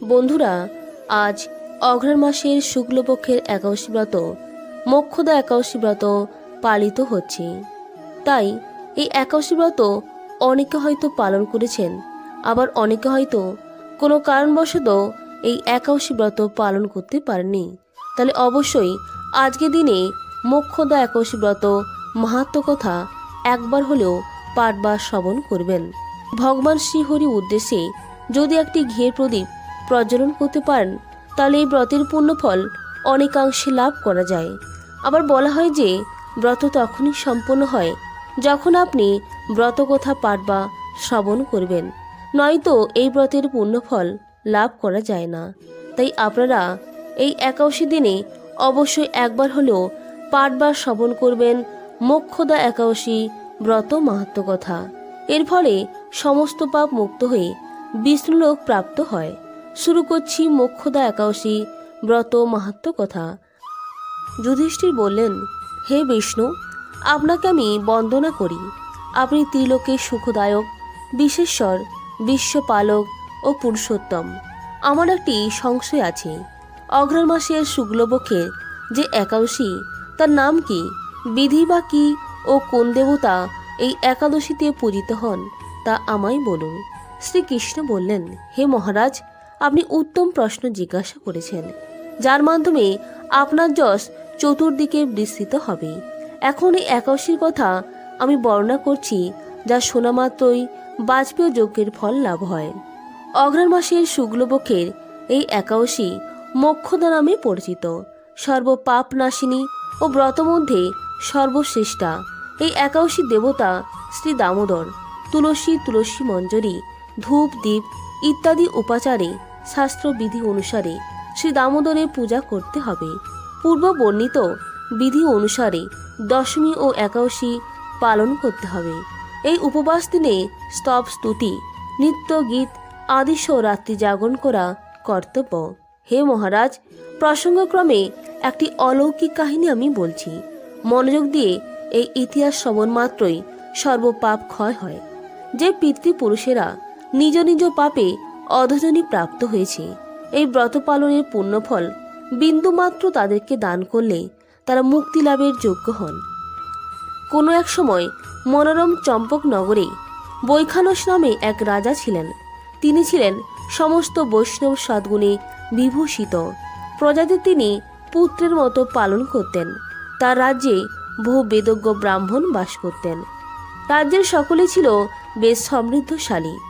বন্ধুরা, আজ অঘ্রাণ মাসের শুক্লপক্ষের একাদশী ব্রত, মোক্ষদা একাদশী ব্রত পালিত হচ্ছে। তাই এই একাদশী ব্রত অনেকে হয়তো পালন করেছেন, আবার অনেকে হয়তো কোনো কারণবশত এই একাদশী ব্রত পালন করতে পারেননি। তাহলে অবশ্যই আজকে দিনে মোক্ষদা একাদশী ব্রত মাহাত্ম কথা একবার হলেও পাঠ বা শ্রবণ করবেন। ভগবান শ্রীহরি উদ্দেশ্যে যদি একটি ঘিয়ের প্রদীপ প্রজ্বলন করতে পারেন, তাহলে এই ব্রতের পুণ্যফল অনেকাংশে লাভ করা যায়। আবার বলা হয় যে, ব্রত তখনই সম্পন্ন হয় যখন আপনি ব্রতকথা পাঠ বা শ্রবণ করবেন। নয়তো এই ব্রতের পুণ্যফল লাভ করা যায় না। তাই আপনারা এই একাদশী দিনে অবশ্যই একবার হলেও পাঠ বা শ্রবণ করবেন মোক্ষদা একাদশী ব্রত মাহাত্ম কথা। এর ফলে সমস্ত পাপ মুক্ত হয়ে বিষ্ণুলোক প্রাপ্ত হয়। শুরু করছি মোক্ষদা একাদশী, ব্রত মাহাত্ম কথা। যুধিষ্ঠির বললেন, হে বিষ্ণু, আপনাকে আমি বন্দনা করি। আপনি ত্রিলোকের সুখদায়ক বিশেশ্বর বিশ্বপালক ও পুরুষোত্তম। আমার একটি সংশয় আছে। অগ্রহায়ণ মাসের শুক্লপক্ষের যে একাদশী, তার নাম কি, বিধি বা কি ও কোন দেবতা এই একাদশীতে পূজিত হন, তা আমায় বলুন। শ্রীকৃষ্ণ বললেন, হে মহারাজ আপনি উত্তম প্রশ্ন জিজ্ঞাসা করেছেন, যার মাধ্যমে আপনার যশ চতুর্দিকে বিস্তৃত হবে। এখন এই একাদশীর কথা আমি বর্ণনা করছি, যা শোনা মাত্রই বাজপেয় যজ্ঞের ফল লাভ হয়। অগ্রহায়ণ মাসের শুক্লপক্ষের এই একাদশী মোক্ষদা নামে পরিচিত। সর্বপাপ নাশিনী ও ব্রত মধ্যে সর্বশ্রেষ্ঠা। এই একাদশী দেবতা শ্রী দামোদর, তুলসী তুলসী মঞ্জরি, ধূপ দ্বীপ ইত্যাদি উপাচারে শাস্ত্রবিধি অনুসারে শ্রী দামোদরের পূজা করতে হবে। পূর্ব বর্ণিত বিধি অনুসারে দশমী ও একাদশী পালন করতে হবে। এই উপবাস দিনে স্তব স্তুতি, নৃত্য গীত আদি সহ রাত্রি জাগরণ করা কর্তব্য। হে মহারাজ, প্রসঙ্গক্রমে একটি অলৌকিক কাহিনী আমি বলছি। মনোযোগ দিয়ে এই ইতিহাস শ্রবণ মাত্রই সর্বপাপ ক্ষয় হয়। যে পিতৃপুরুষেরা নিজ নিজ পাপে অধজনী প্রাপ্ত হয়েছে। এই ব্রত পালনের পুণ্যফল বিন্দুমাত্র তাদেরকে দান করলে তারা মুক্তি লাভের যোগ্য হন। কোনো এক সময় মনোরম চম্পক নগরে বৈখানস নামে এক রাজা ছিলেন। তিনি ছিলেন সমস্ত বৈষ্ণব সদ্গুণে বিভূষিত। প্রজাদের তিনি পুত্রের মতো পালন করতেন। তার রাজ্যে বহু বেদজ্ঞ ব্রাহ্মণ বাস করতেন। রাজ্যের সকলে ছিল বেশ সমৃদ্ধশালী।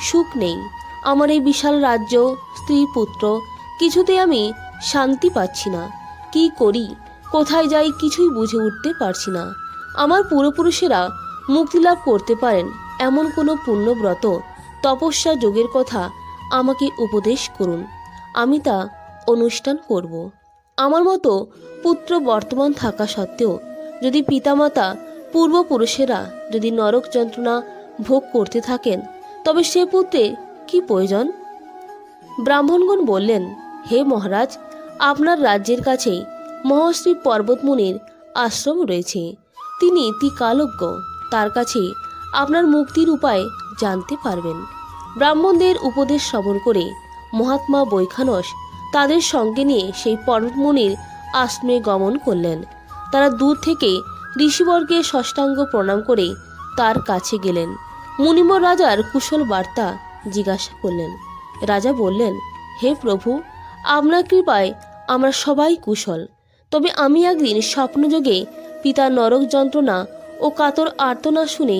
সুখ নেই। আমার এই বিশাল রাজ্য, স্ত্রী, পুত্র কিছুতে আমি শান্তি পাচ্ছি না। কি করি? কোথায় যাই কিছুই বুঝে উঠতে পারছি না। আমার পূর্বপুরুষেরা মুক্তিলাভ করতে পারেন এমন কোনো পুণ্যব্রত, তপস্যা যোগের কথা আমাকে উপদেশ করুন। আমি তা অনুষ্ঠান করব। আমার মতো পুত্র বর্তমান থাকা সত্ত্বেও, যদি পিতামাতা পূর্বপুরুষেরা যদি নরক যন্ত্রণা ভোগ করতে থাকেন তবে সে পুত্রের কি প্রয়োজন? ব্রাহ্মণগণ বললেন, হে মহারাজ, আপনার রাজ্যের কাছেই মহর্ষি পর্বতমুনির আশ্রম রয়েছে। তিনি ত্রিকালজ্ঞ তার কাছে আপনার মুক্তির উপায় জানতে পারবেন। ব্রাহ্মণদের উপদেশ শ্রবণ করে মহাত্মা বৈখানস তাদের সঙ্গে নিয়ে সেই পর্বতমুনির আশ্রমে গমন করলেন। তারা দূর থেকে ঋষিবর্গের ষষ্ঠাঙ্গ প্রণাম করে তার কাছে গেলেন। মুনিমর রাজার কুশল বার্তা জিজ্ঞাসা করলেন। রাজা বললেন, হে প্রভু আপনার কৃপায় আমরা সবাই কুশল। তবে আমি একদিন স্বপ্নযোগে পিতার নরক যন্ত্রণা ও কাতর আর্তনা শুনে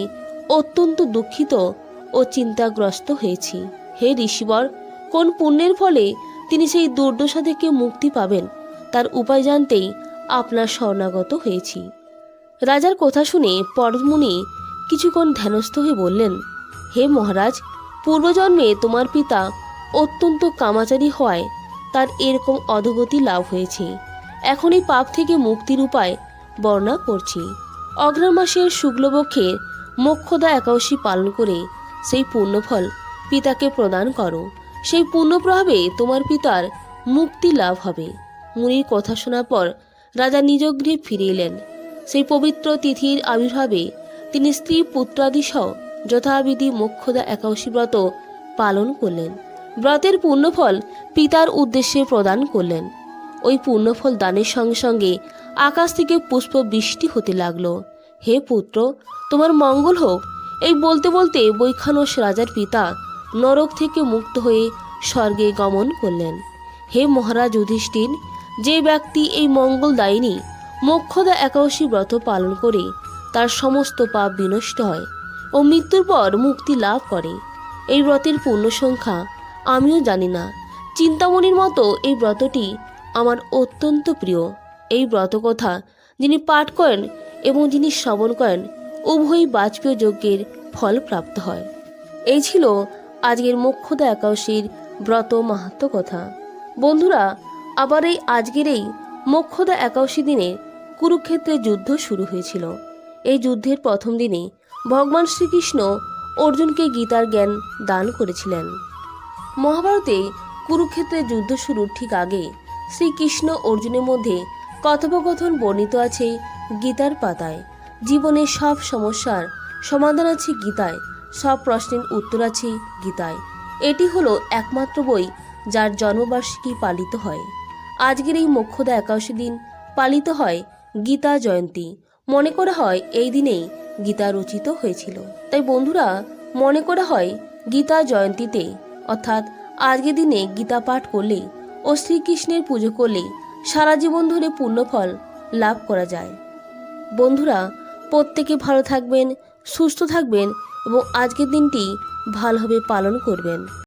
অত্যন্ত দুঃখিত ও চিন্তাগ্রস্ত হয়েছি। হে ঋষিবর, কোন পুণ্যের ফলে তিনি সেই দুর্দশা থেকে মুক্তি পাবেন, তার উপায় জানতেই আপনার শরণাগত হয়েছি। রাজার কথা শুনে পরমুনি কিছুক্ষণ ধ্যানস্থ হয়ে বললেন, হে মহারাজ, পূর্বজন্মে তোমার পিতা অত্যন্ত কামাচারী হওয়ায় তার এরকম অধগতি লাভ হয়েছে। এখন এই পাপ থেকে মুক্তির উপায় বর্ণনা করছি। অগ্রহায়ণ মাসের শুক্লপক্ষের মোক্ষদা একাদশী পালন করে সেই পুণ্যফল পিতাকে প্রদান করো। সেই পুণ্য প্রভাবে তোমার পিতার মুক্তি লাভ হবে। মুনির কথা শোনার পর রাজা নিজ ফিরে এলেন। সেই পবিত্র তিথির আবির্ভাবে তিনি স্ত্রী পুত্রাদি সহ যথাবিধি মোক্ষদা একাদশী ব্রত পালন করলেন। ব্রতের পূর্ণফল পিতার উদ্দেশ্যে প্রদান করলেন। ওই পূর্ণফল দানের সঙ্গে সঙ্গে আকাশ থেকে পুষ্প বৃষ্টি হতে লাগল। হে পুত্র, তোমার মঙ্গল হোক। এই বলতে বলতে বৈখানস রাজার পিতা নরক থেকে মুক্ত হয়ে স্বর্গে গমন করলেন। হে মহারাজ যুধিষ্ঠির, যে ব্যক্তি এই মঙ্গল মঙ্গলদায়িনী মোক্ষদা একাদশী ব্রত পালন করে তার সমস্ত পাপ বিনষ্ট হয় ও মৃত্যুর পর মুক্তি লাভ করে। এই ব্রতের পূর্ণ সংখ্যা আমিও জানি না। চিন্তামণির মতো এই ব্রতটি আমার অত্যন্ত প্রিয়। এই ব্রত কথা যিনি পাঠ করেন এবং যিনি শ্রবণ করেন, উভয়ই বাজপেয় যজ্ঞের ফল প্রাপ্ত হয়। এই ছিল আজকের মোক্ষদা একাদশীর ব্রত মাহাত্ম কথা। বন্ধুরা, আবার এই আজকের এই মোক্ষদা একাদশী দিনে কুরুক্ষেত্রে যুদ্ধ শুরু হয়েছিল। এই যুদ্ধের প্রথম দিনে ভগবান শ্রীকৃষ্ণ অর্জুনকে গীতার জ্ঞান দান করেছিলেন। মহাভারতে কুরুক্ষেত্রের যুদ্ধ শুরুর ঠিক আগে শ্রীকৃষ্ণ অর্জুনের মধ্যে কথোপকথন বর্ণিত আছে গীতার পাতায়। জীবনের সব সমস্যার সমাধান আছে গীতায়, সব প্রশ্নের উত্তর আছে গীতায়। এটি হলো একমাত্র বই যার জন্মবার্ষিকী পালিত হয়। আজকের এই মোক্ষদা একাদশী দিন পালিত হয় গীতা জয়ন্তী। মনে করা হয় এই দিনেই গীতা রচিত হয়েছিল। তাই বন্ধুরা, মনে করা হয় গীতা জয়ন্তীতে, অর্থাৎ আজকের দিনে গীতা পাঠ করলে ও শ্রীকৃষ্ণের পুজো করলে সারা জীবন ধরে পুণ্যফল লাভ করা যায়। বন্ধুরা, প্রত্যেকে ভালো থাকবেন, সুস্থ থাকবেন এবং আজকের দিনটি ভালোভাবে পালন করবেন।